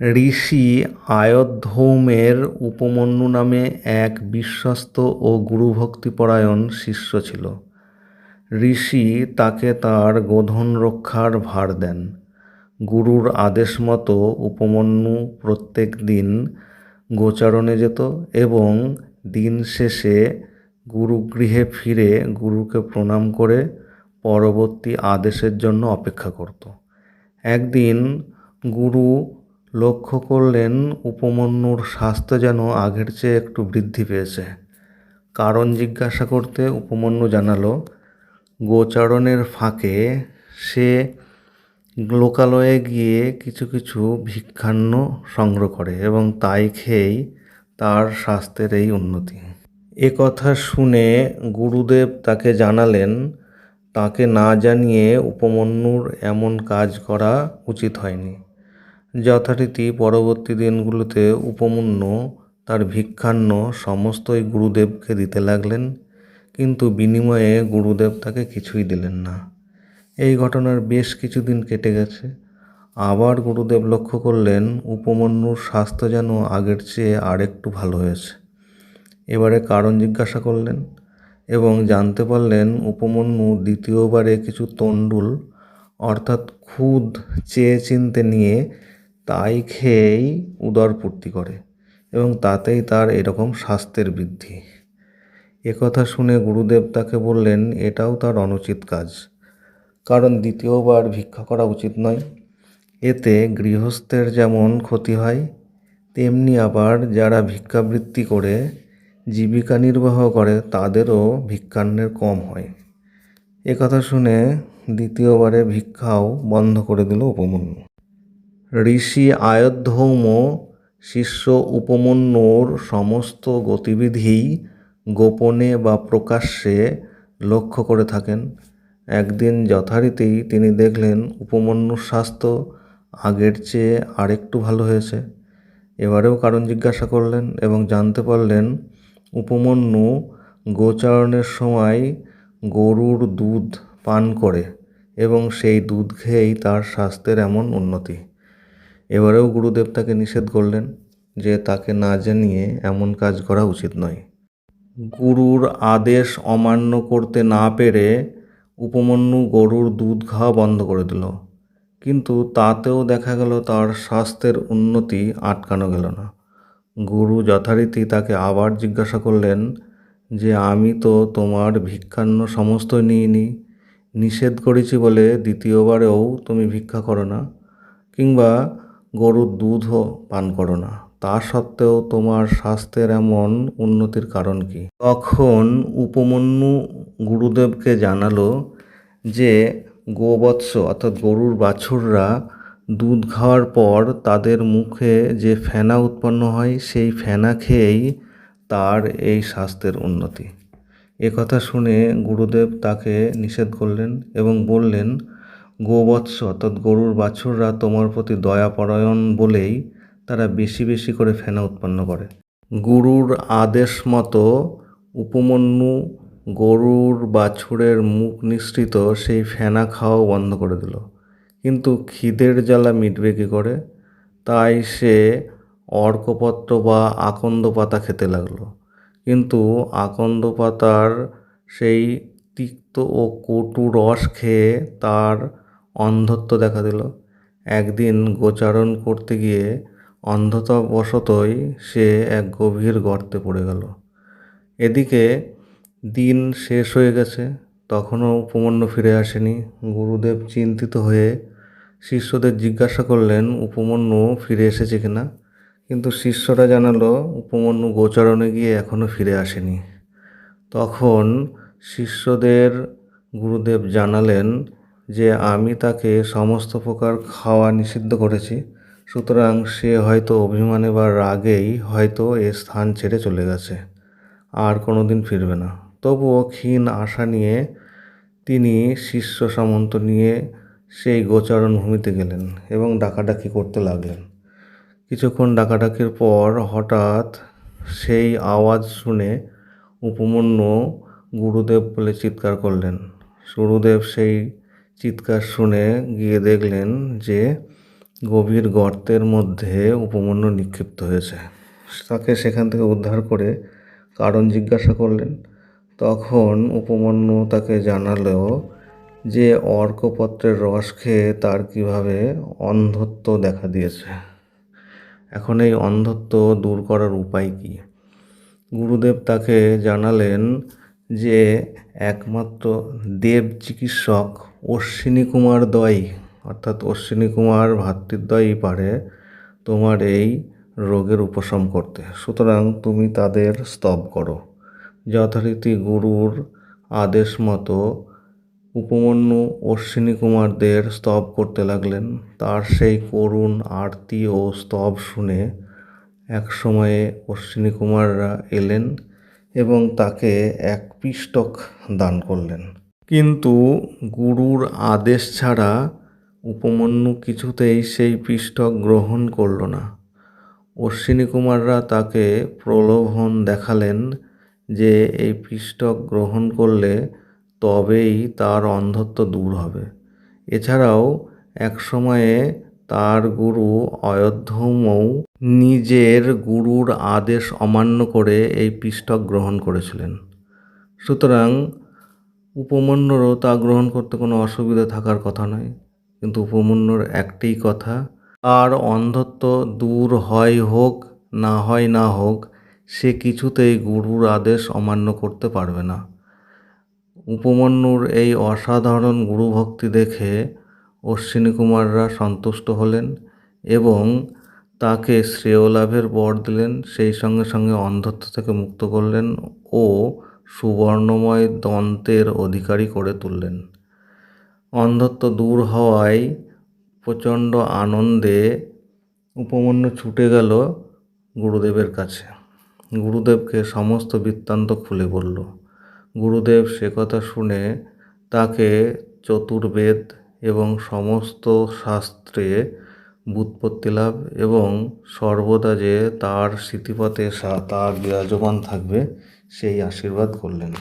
ঋষি আয়ধ্বৌমের উপমন্যু নামে এক বিশ্বস্ত ও গুরুভক্তিপরায়ণ শিষ্য ছিল। ঋষি তাকে তার গোধন রক্ষার ভার দেন। গুরুর আদেশ মতো উপমন্যু প্রত্যেক দিন গোচারণে যেত এবং দিন শেষে গুরুগৃহে ফিরে গুরুকে প্রণাম করে পরবর্তী আদেশের জন্য অপেক্ষা করত। একদিন গুরু লক্ষ্য করলেন উপমন্যুর স্বাস্থ্য যেন আগের চেয়ে একটু বৃদ্ধি পেয়েছে। কারণ জিজ্ঞাসা করতে উপমন্যু জানালো, গোচারণের ফাঁকে সে লোকালয়ে গিয়ে কিছু কিছু ভিক্ষান্ন সংগ্রহ করে এবং তাই খেয়েই তার স্বাস্থ্যের এই উন্নতি। এ কথা শুনে গুরুদেব তাকে জানালেন, তাকে না জানিয়ে উপমন্যুর এমন কাজ করা উচিত হয়নি। যথারীতি পরবর্তী দিনগুলোতে উপমন্যু তার ভিক্ষান্ন সমস্তই গুরুদেবকে দিতে লাগলেন, কিন্তু বিনিময়ে গুরুদেব তাকে কিছুই দিলেন না। এই ঘটনার বেশ কিছুদিন কেটে গেছে। আবার গুরুদেব লক্ষ্য করলেন, উপমন্যুর স্বাস্থ্য যেন আগের চেয়ে আরেকটু ভালো হয়েছে। এবারে কারণ জিজ্ঞাসা করলেন এবং জানতে পারলেন উপমন্যু দ্বিতীয়বারে কিছু তণ্ডুল, অর্থাৎ খুদ, চেয়ে চিনতে নিয়ে তাই খেয়েই উদরপূর্তি করে এবং তাতেই তার এরকম স্বাস্থ্যের বৃদ্ধি। একথা শুনে গুরুদেব তাকে বললেন, এটাও তার অনুচিত কাজ। কারণ দ্বিতীয়বার ভিক্ষা করা উচিত নয়। এতে গৃহস্থের যেমন ক্ষতি হয়, তেমনি আবার যারা ভিক্ষাবৃত্তি করে, জীবিকা নির্বাহ করে, তাদেরও ভিক্ষান্নের কম হয়। একথা শুনে দ্বিতীয়বারে ভিক্ষাও বন্ধ করে দিল উপমন্যু। ঋষি আয়ধ্বৌম শিষ্য উপমন্যুর সমস্ত গতিবিধি গোপনে বা প্রকাশ্যে লক্ষ্য করে থাকেন। একদিন যথারীতি তিনি দেখলেন উপমন্যুর স্বাস্থ্য আগের চেয়ে আরেকটু ভালো হয়েছে। এবারেও কারণ জিজ্ঞাসা করলেন এবং জানতে পারলেন উপমন্যু গোচারণের সময় গরুর দুধ পান করে এবং সেই দুধ খেয়েই তার স্বাস্থ্যের এমন উন্নতি। এবারেও গুরুদেব তাকে নিষেধ করলেন যে তাকে না জানিয়ে এমন কাজ করা উচিত নয়। গুরুর আদেশ অমান্য করতে না পেরে উপমন্যু গরুর দুধ খাওয়া বন্ধ করে দিল। কিন্তু তাতেও দেখা গেল তার স্বাস্থ্যের উন্নতি আটকানো গেল না। গুরু যথারীতি তাকে আবার জিজ্ঞাসা করলেন যে, আমি তো তোমার ভিক্ষান্ন সমস্তই নিইনি। নিষেধ করেছি বলে দ্বিতীয়বারেও তুমি ভিক্ষা করো না। কিংবা গরুর দুধও পান করো না। তা সত্ত্বেও তোমার স্বাস্থ্যের এমন উন্নতির কারণ কি? তখন উপমন্যু গুরুদেবকে জানালো যে, গোবৎস অর্থাৎ গরুর বাছুররা দুধ খাওয়ার পর তাদের মুখে যে ফেনা উৎপন্ন হয়, সেই ফেনা খেয়েই তার এই স্বাস্থ্যের উন্নতি। কথা শুনে গুরুদেব তাকে নিষেধ করলেন এবং বললেন গোবৎস, অর্থাৎ গরুর বাছুররা তোমার প্রতি দয়াপরায়ণ বলেই তারা বেশি বেশি করে ফেনা উৎপন্ন করে। গুরুর আদেশ মতো উপমন্যু গরুর বাছুরের মুখ নিঃসৃত সেই ফেনা খাওয়াও বন্ধ করে দিল। কিন্তু খিদের জ্বালা মিটবে কী করে? তাই সে অর্কপত্র বা আকন্দ পাতা খেতে লাগল। কিন্তু আকন্দ পাতার সেই তিক্ত ও কটু রস খেয়ে তার অন্ধত্ব দেখা দিল। একদিন গোচারণ করতে গিয়ে অন্ধতাবশতই সে এক গভীর গর্তে পড়ে গেল। এদিকে দিন শেষ হয়ে গেছে, তখনও উপমন্যু ফিরে আসেনি। গুরুদেব চিন্তিত হয়ে শিষ্যদের জিজ্ঞাসা করলেন, উপমন্যু ফিরে এসেছে কিনা? কিন্তু শিষ্যরা জানালো, উপমন্যু গোচারণে গিয়ে এখনও ফিরে আসেনি। তখন শিষ্যদের গুরুদেব জানালেন যে আমি তাকে সমস্ত প্রকার খাওয়া নিষিদ্ধ করেছি, সুতরাং সে হয়তো অভিমানে বা রাগেই হয়তো এ স্থান ছেড়ে চলে গেছে, আর কোনো দিন ফিরবে না। তবুও ক্ষীণ আশা নিয়ে তিনি শিষ্য সামন্ত নিয়ে সেই গোচারণ ভূমিতে গেলেন এবং ডাকাডাকি করতে লাগলেন। কিছুক্ষণ ডাকাডাকির পর হঠাৎ সেই আওয়াজ শুনে উপমন্যু গুরুদেব বলে চিৎকার করলেন। গুরুদেব সেই চিৎকার শুনে গিয়ে দেখলেন যে গভীর গর্তের মধ্যে উপমন্যু নিক্ষিপ্ত হয়েছে। তাকে সেখান থেকে উদ্ধার করে কারণ জিজ্ঞাসা করলেন। তখন উপমন্যু তাকে জানালো যে অর্কপত্রের রস খেয়ে তার কীভাবে অন্ধত্ব দেখা দিয়েছে। এখন এই অন্ধত্ব দূর করার উপায় কী? গুরুদেব তাকে জানালেন যে একমাত্র দেব চিকিৎসক অশ্বিনী কুমার দয় অর্থাৎ অশ্বিনী কুমার ভাতৃদ্বয়ই পারে তোমার এই রোগের উপশম করতে। সুতরাং তুমি তাদের স্তব করো। যথারীতি গুরুর আদেশ মতো উপমন্যু অশ্বিনী কুমারদের স্তব করতে লাগলেন। তার সেই করুণ আরতি ও স্তব শুনে এক সময়ে অশ্বিনী কুমাররা এলেন এবং তাকে এক পিষ্টক দান করলেন। কিন্তু গুরুর আদেশ ছাড়া উপমন্যু কিছুতেই সেই পিষ্টক গ্রহণ করল না। অশ্বিনী কুমাররা তাকে প্রলোভন দেখালেন যে এই পিষ্টক গ্রহণ করলে তবেই তার অন্ধত্ব দূর হবে। এছাড়াও এক সময়ে তার গুরু অয়োধ্যমৌ নিজের গুরুর আদেশ অমান্য করে এই পিষ্টক গ্রহণ করেছিলেন। সুতরাং উপমন্যুরও তা গ্রহণ করতে কোনো অসুবিধা থাকার কথা নয়। কিন্তু উপমন্যুর একটি কথা, আর অন্ধত্ব দূর হয় হোক, না হয় না হোক, সে কিছুতেই গুরুর আদেশ অমান্য করতে পারবে না। উপমন্যুর এই অসাধারণ গুরুভক্তি দেখে অশ্বিনী কুমাররা সন্তুষ্ট হলেন এবং তাকে শ্রেয় লাভের বর দিলেন, সেই সঙ্গে সঙ্গে অন্ধত্ব থেকে মুক্ত করলেন ও সুবর্ণময় দন্তের অধিকারী করে তুললেন। অন্ধত্ব দূর হওয়ায় প্রচণ্ড আনন্দে উপমন্যু ছুটে গেল গুরুদেবের কাছে। গুরুদেবকে সমস্ত বৃত্তান্ত খুলে বলল, গুরুদেব, সে কথা শুনে তাকে চতুর্বেদ এবং সমস্ত শাস্ত্রে বুৎপত্তি লাভ এবং সর্বদা যে তার স্মৃতিপথে তার বিরাজমান থাকবে সেই আশীর্বাদ করলেন।